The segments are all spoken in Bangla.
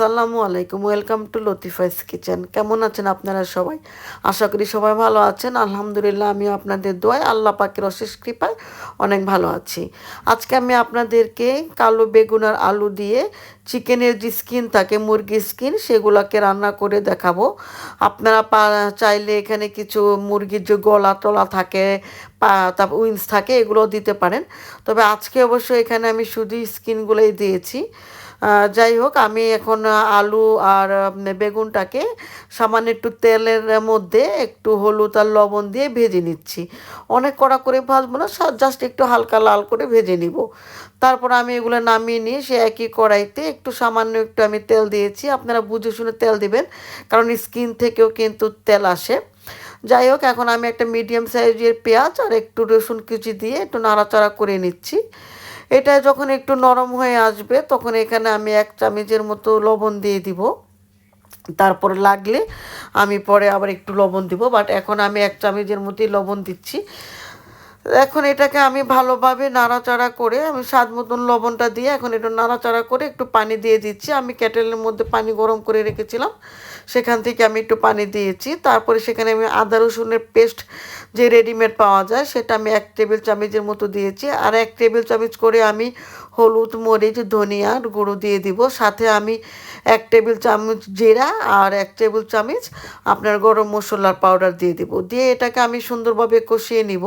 আসসালামু আলাইকুম, ওয়েলকাম টু লতিফাইস কিচেন। কেমন আছেন আপনারা সবাই? আশা করি সবাই ভালো আছেন। আলহামদুলিল্লাহ আমি আপনাদের দোয়ায়, আল্লাহ পাকের অশেষ কৃপায় অনেক ভালো আছি। আজকে আমি আপনাদেরকে কালো বেগুন আর আলু দিয়ে চিকেনের যে স্কিন থাকে, মুরগির স্কিন সেগুলোকে রান্না করে দেখাবো। আপনারা চাইলে এখানে কিছু মুরগির যে গলা টলা থাকে তারপর উইংস থাকে এগুলো দিতে পারেন। তবে আজকে অবশ্য এখানে আমি শুধু স্কিনগুলোই দিয়েছি। যাই হোক, আমি এখন আলু আর বেগুনটাকে সামান্য একটু তেলের মধ্যে একটু হলুদ আর লবণ দিয়ে ভেজে নিচ্ছি। অনেক কড়া করে ভাজবো না জাস্ট একটু হালকা লাল করে ভেজে নিব। তারপর আমি এগুলো নামিয়ে নিয়ে সে একই কড়াইতে একটু সামান্য একটু আমি তেল দিয়েছি। আপনারা বুঝে শুনে তেল দিবেন, কারণ স্কিন থেকেও কিন্তু তেল আসে। যাই হোক, এখন আমি একটা মিডিয়াম সাইজের পেঁয়াজ আর একটু রসুন কুচি দিয়ে একটু নাড়াচাড়া করে নিচ্ছি। এটা যখন একটু নরম হয়ে আসবে, তখন এখানে আমি এক চামচের মতো লবণ দিয়ে দিব। তারপর লাগলে আমি পরে আবার একটু লবণ দিব বাট এখন আমি এক চামচের মতোই লবণ দিচ্ছি। এখন এটাকে আমি ভালোভাবে নাড়াচাড়া করে, আমি স্বাদ মতন লবণটা দিয়ে এখন একটু নাড়াচাড়া করে একটু পানি দিয়ে দিচ্ছি। আমি ক্যাটেলের মধ্যে পানি গরম করে রেখেছিলাম। সেখান থেকে আমি একটু পানি দিয়েছি। তারপরে সেখানে আমি আদা রসুনের পেস্ট যে রেডিমেড পাওয়া যায়, সেটা আমি এক টেবিল চামচের মতো দিয়েছি। আর এক টেবিল চামচ করে আমি হলুদ, মরিচ, ধনিয়ার গুঁড়ো দিয়ে দিব। সাথে আমি এক টেবিল চামচ জিরা আর এক টেবিল চামচ আপনার গরম মশলার পাউডার দিয়ে দিব। দিয়ে এটাকে আমি সুন্দরভাবে কষিয়ে নিব।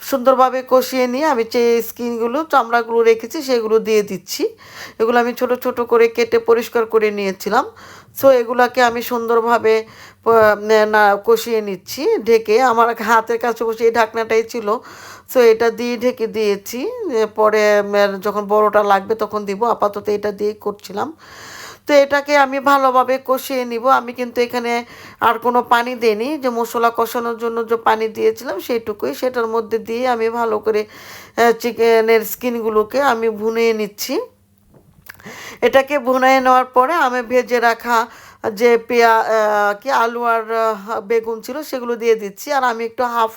সুন্দরভাবে কষিয়ে নিয়ে আমি যে স্কিনগুলো, চামড়াগুলো রেখেছি সেগুলো দিয়ে দিচ্ছি। এগুলো আমি ছোট ছোট করে কেটে পরিষ্কার করে নিয়েছিলাম। সো এগুলাকে আমি সুন্দরভাবে না, কষিয়ে নিচ্ছি। ঢেকে আমার হাতের কাছে বসে এই ঢাকনাটাই ছিল। সো এটা দিয়ে ঢেকে দিয়েছি। পরে যখন বড়টা লাগবে তখন দিব। আপাতত এটা দিয়ে করছিলাম। তো এটাকে আমি ভালোভাবে কষিয়ে নিব। আমি কিন্তু এখানে আর কোনো পানি দিইনি। যে মশলা কষানোর জন্য যে পানি দিয়েছিলাম সেইটুকুই। সেটার মধ্যে দিয়ে আমি ভালো করে চিকেনের স্কিনগুলোকে আমি ভুনিয়ে নিচ্ছি। এটাকে ভুনিয়ে নেওয়ার পরে আমি ভেজে রাখা যে পেঁয়া কি আলু আর বেগুন ছিল সেগুলো দিয়ে দিচ্ছি। আর আমি একটু হাফ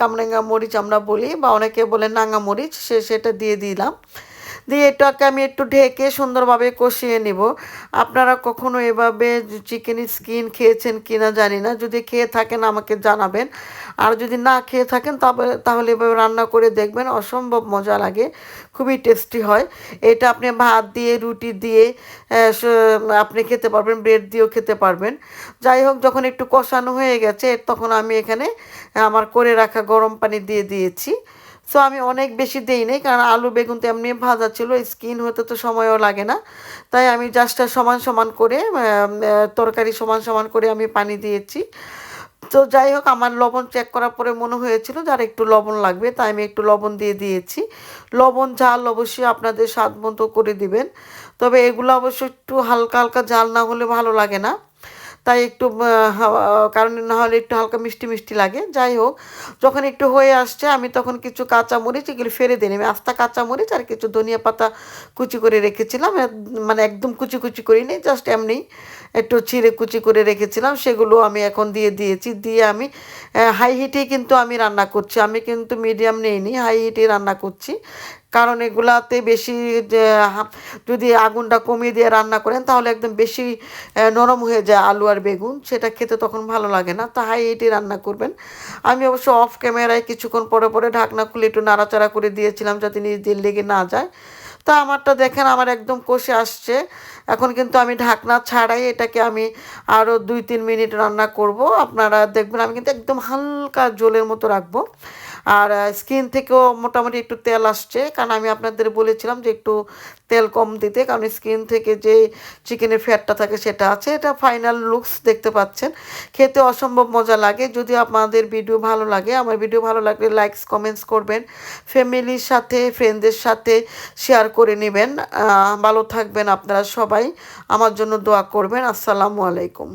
কামরাঙ্গা মরিচ আমরা বলি বা অনেকে বলে নাঙ্গা মরিচ, সে, সেটা দিয়ে দিলাম। দিয়ে এটাকে আমি একটু ঢেকে সুন্দরভাবে কষিয়ে নিব। আপনারা কখনো এভাবে চিকেন স্কিন খেয়েছেন কি না জানি না। যদি খেয়ে থাকেন আমাকে জানাবেন। আর যদি না খেয়ে থাকেন তবে, তাহলে এভাবে রান্না করে দেখবেন, অসম্ভব মজা লাগে, খুবই টেস্টি হয়। এটা আপনি ভাত দিয়ে, রুটি দিয়ে আপনি খেতে পারবেন ব্রেড দিয়েও খেতে পারবেন। যাই হোক, যখন একটু কষানো হয়ে গেছে, তখন আমি এখানে আমার করে রাখা গরম পানি দিয়ে দিয়েছি। সো আমি অনেক বেশি দিই নেই, কারণ আলু, বেগুন তো এমনি ভাজা ছিল স্কিন হতে তো সময়ও লাগে না। তাই আমি জাস্ট সমান সমান করে তরকারি সমান সমান করে আমি পানি দিয়েছি। তো যাই হোক, আমার লবণ চেক করার পরে মনে হয়েছিল যার একটু লবণ লাগবে, তাই আমি একটু লবণ দিয়ে দিয়েছি। লবণ ঝাল অবশ্যই আপনাদের স্বাদ মতো করে দিবেন, তবে এগুলো অবশ্যই একটু হালকা হালকা ঝাল না হলে ভালো লাগে না। তাই একটু কারণ না হলে একটু হালকা মিষ্টি মিষ্টি লাগে। যাই হোক, যখন একটু হয়ে আসছে, আমি তখন কিছু কাঁচা মরিচ এগুলো ফেলে দিই আমি আস্তা কাঁচা মরিচ আর কিছু ধনিয়া পাতা কুচি করে রেখেছিলাম। মানে একদম কুচি কুচি করিনি, জাস্ট এমনি একটু ছিঁড়ে কুচি করে রেখেছিলাম। সেগুলো আমি এখন দিয়ে দিয়েছি। দিয়ে আমি হাই হিটেই কিন্তু আমি রান্না করছি। আমি কিন্তু মিডিয়াম নেইনি, হাই হিটেই রান্না করছি। কারণ এগুলাতে বেশি যদি আগুনটা কমিয়ে দিয়ে রান্না করেন, তাহলে একদম বেশি নরম হয়ে যায় আলু আর বেগুন। সেটা খেতে তখন ভালো লাগে না তা হাই হিটে রান্না করবেন। আমি অবশ্য অফ ক্যামেরায় কিছুক্ষণ পরে পরে ঢাকনা খুলে একটু নাড়াচাড়া করে দিয়েছিলাম যাতে নিজেদের লেগে না যায়। তা আমারটা দেখেন আমার একদম কষে আসছে। এখন কিন্তু আমি ঢাকনা ছাড়াই এটাকে আমি আরও দুই তিন মিনিট রান্না করব। আপনারা দেখবেন আমি কিন্তু একদম হালকা জলের মতো রাখব। আর স্কিন থেকেও মোটামুটি একটু তেল আসছে। কারণ আমি আপনাদের বলেছিলাম যে একটু তেল কম দিতে, কারণ স্কিন থেকে যে চিকেনের ফ্যাটটা থাকে সেটা আছে। এটা ফাইনাল লুকস দেখতে পাচ্ছেন। খেতে অসম্ভব মজা লাগে। যদি আপনাদের ভিডিও ভালো লাগে, আমার ভিডিও ভালো লাগলে লাইকস কমেন্টস করবেন। ফ্যামিলির সাথে ফ্রেন্ডদের সাথে শেয়ার করে নেবেন। ভালো থাকবেন আপনারা সবাই। আমার জন্য দোয়া করবেন। আসসালামু আলাইকুম।